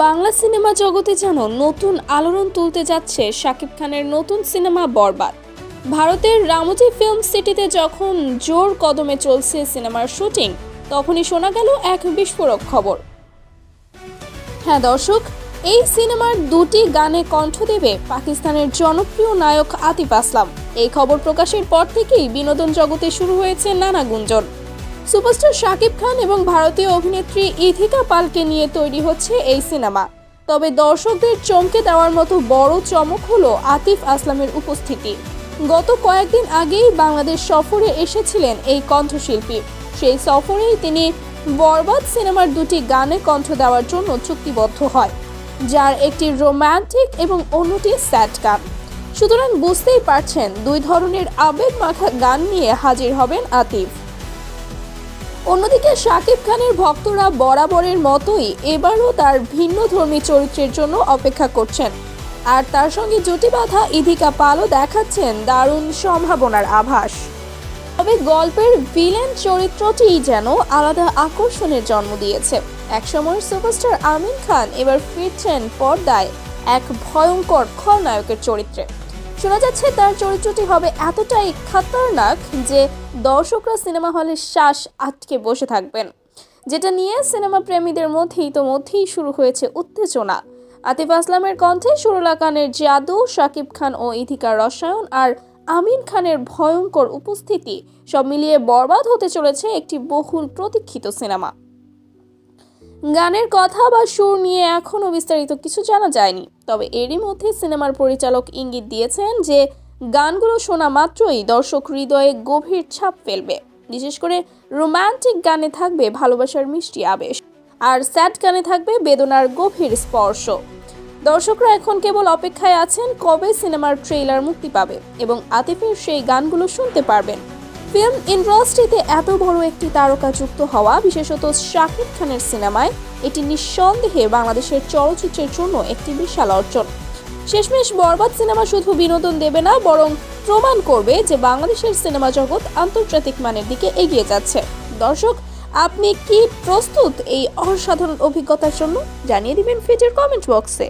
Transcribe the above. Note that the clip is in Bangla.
বাংলা সিনেমা জগতে যেন নতুন আলোড়ন তুলতে যাচ্ছে শাকিব খানের নতুন সিনেমা বরবাদ। ভারতের রামজি ফিল্ম সিটিতে যখন জোর কদমে চলছে সিনেমার শুটিং, তখনই শোনা গেল এক বিস্ফোরক খবর। হ্যাঁ দর্শক, এই সিনেমার দুটি গানে কণ্ঠ দেবে পাকিস্তানের জনপ্রিয় নায়ক আতিফ আসলাম। এই খবর প্রকাশের পর থেকেই বিনোদন জগতে শুরু হয়েছে নানা গুঞ্জন। সুপারস্টার শাকিব খান এবং ভারতীয় অভিনেত্রী ইথিকা পালকে নিয়ে তৈরি হচ্ছে এই সিনেমা। তবে দর্শকদের চমকে দেওয়ার মতো বড় চমক হলো আতিফ আসলামের উপস্থিতি। গত কয়েকদিন আগেই বাংলাদেশ সফরে এসেছিলেন এই কণ্ঠশিল্পী। সেই সফরেই তিনি বরবাদ সিনেমার দুটি গানে কণ্ঠ দেওয়ার জন্য চুক্তিবদ্ধ হয়, যার একটি রোমান্টিক এবং অন্যটি স্যাড গান। সুতরাং বুঝতেই পারছেন দুই ধরনের আবেগ মাখা গান নিয়ে হাজির হবেন আতিফ। অন্যদিকে শাকিব খানের ভক্তরা বরাবরের মতোই এবারও তার ভিন্ন ধর্মী চরিত্রের জন্য অপেক্ষা করছেন। আর তার সঙ্গে জুটি বাঁধা ইধিকা পালও দেখাচ্ছেন দারুণ সম্ভাবনার আভাস। তবে গল্পের ভিলেন চরিত্রটিই যেন আলাদা আকর্ষণের জন্ম দিয়েছে। একসময়ের সুপারস্টার আমিন খান এবার ফিরছেন পর্দায় এক ভয়ঙ্কর খলনায়কের চরিত্রে। শোনা যাচ্ছে তার চরিত্রটি হবে এতটাই খাতারনাক যে দর্শকরা সিনেমা হলে শ্বাস আটকে বসে থাকবেন। যেটা নিয়ে সিনেমা প্রেমীদের মধ্যে ইতোমধ্যেই শুরু হয়েছে উত্তেজনা। আতিফ আসলামের কণ্ঠে সুরলা খানের জাদু, শাকিব খান ও ইথিকার রসায়ন আর আমিন খানের ভয়ঙ্কর উপস্থিতি সব মিলিয়ে বরবাদ হতে চলেছে একটি বহুল প্রতীক্ষিত সিনেমা। গানের কথা বা সুর নিয়ে এখনও বিস্তারিত কিছু জানা যায়নি। তবে এরই মধ্যে সিনেমার পরিচালক ইঙ্গিত দিয়েছেন যে, গানগুলো শোনা মাত্রই দর্শক হৃদয়ে গভীর ছাপ ফেলবে। বিশেষ করে রোমান্টিক গানে থাকবে ভালোবাসার মিষ্টি আবেশ, আর স্যাড গানে থাকবে বেদনার গভীর স্পর্শ। দর্শকরা এখন কেবল অপেক্ষায় আছেন কবে সিনেমার ট্রেইলার মুক্তি পাবে, এবং আতিফের সেই গানগুলো শুনতে পারবেন। ফিল্ম ইন্ডাস্ট্রিতে এত বড় একটি তারকা যুক্ত হওয়া, বিশেষত শাকিব খানের সিনেমায়, এটি নিঃসন্দেহে বাংলাদেশের চলচ্চিত্রের জন্য একটি বিশাল অর্জন। শেষমেশ বরবাদ সিনেমা শুধু বিনোদন দেবে না, বরং প্রমাণ করবে যে বাংলাদেশের সিনেমা জগৎ আন্তর্জাতিক মানের দিকে এগিয়ে যাচ্ছে। দর্শক, আপনি কি প্রস্তুত এই অসাধারণ অভিজ্ঞতার জন্য? জানিয়ে দিবেন ফিটের কমেন্ট বক্সে।